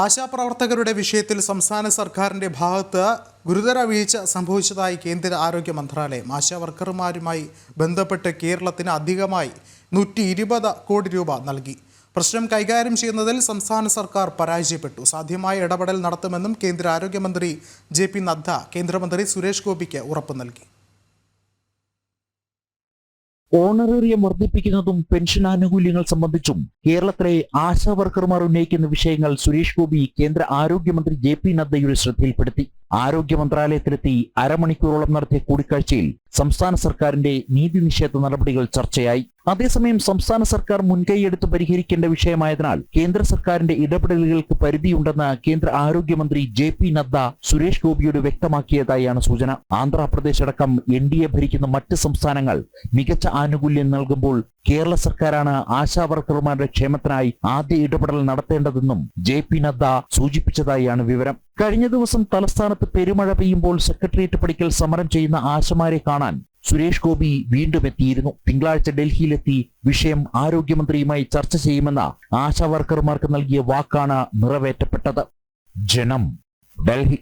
ആശാപ്രവർത്തകരുടെ വിഷയത്തിൽ സംസ്ഥാന സർക്കാരിന്റെ ഭാഗത്ത് ഗുരുതര വീഴ്ച സംഭവിച്ചതായി കേന്ദ്ര ആരോഗ്യ മന്ത്രാലയം. ആശാ വർക്കർമാരുമായി ബന്ധപ്പെട്ട് കേരളത്തിന് അധികമായി നൂറ്റി ഇരുപത് കോടി രൂപ നൽകി. പ്രശ്നം കൈകാര്യം ചെയ്യുന്നതിൽ സംസ്ഥാന സർക്കാർ പരാജയപ്പെട്ടു. സാധ്യമായ ഇടപെടൽ നടത്തുമെന്നും കേന്ദ്ര ആരോഗ്യമന്ത്രി ജെ പി നദ്ദ കേന്ദ്രമന്ത്രി സുരേഷ് ഗോപിക്ക് ഉറപ്പ് നൽകി. ഓണറേറിയം വർദ്ധിപ്പിക്കുന്നതും പെൻഷൻ ആനുകൂല്യങ്ങൾ സംബന്ധിച്ചും കേരളത്തിലെ ആശാ വർക്കർമാർ ഉന്നയിക്കുന്ന വിഷയങ്ങൾ സുരേഷ് ഗോപി കേന്ദ്ര ആരോഗ്യമന്ത്രി ജെ പി നദ്ദയുടെ ശ്രദ്ധയിൽപ്പെടുത്തി. ആരോഗ്യ മന്ത്രാലയത്തിലെത്തി അരമണിക്കൂറോളം നടത്തിയ കൂടിക്കാഴ്ചയിൽ സംസ്ഥാന സർക്കാരിന്റെ നീതി നിഷേധ നടപടികൾ ചർച്ചയായി. അതേസമയം സംസ്ഥാന സർക്കാർ മുൻകൈയെടുത്ത് പരിഹരിക്കേണ്ട വിഷയമായതിനാൽ കേന്ദ്ര സർക്കാരിന്റെ ഇടപെടലുകൾക്ക് പരിധിയുണ്ടെന്ന് കേന്ദ്ര ആരോഗ്യമന്ത്രി ജെ പി നദ്ദ സുരേഷ് ഗോപിയോട് വ്യക്തമാക്കിയതായാണ് സൂചന. ആന്ധ്രാപ്രദേശ് അടക്കം എൻ ഡി എ ഭരിക്കുന്ന മറ്റ് സംസ്ഥാനങ്ങൾ മികച്ച ആനുകൂല്യം നൽകുമ്പോൾ കേരള സർക്കാരാണ് ആശാവർക്കർമാരുടെ ക്ഷേമത്തിനായി ആദ്യ ഇടപെടൽ നടത്തേണ്ടതെന്നും ജെ പി നദ്ദ സൂചിപ്പിച്ചതായാണ് വിവരം. കഴിഞ്ഞ ദിവസം തലസ്ഥാനത്ത് പെരുമഴ പെയ്യുമ്പോൾ സെക്രട്ടേറിയറ്റ് പടിക്കൽ സമരം ചെയ്യുന്ന ആശമാരെ കാണാൻ സുരേഷ് ഗോപി വീണ്ടും എത്തിയിരുന്നു. തിങ്കളാഴ്ച ഡൽഹിയിലെത്തി വിഷയം ആരോഗ്യമന്ത്രിയുമായി ചർച്ച ചെയ്യുമെന്ന ആശാ വർക്കർമാർക്ക് നൽകിയ വാക്കാണ് നിറവേറ്റപ്പെട്ടത്. ജനം ഡൽഹി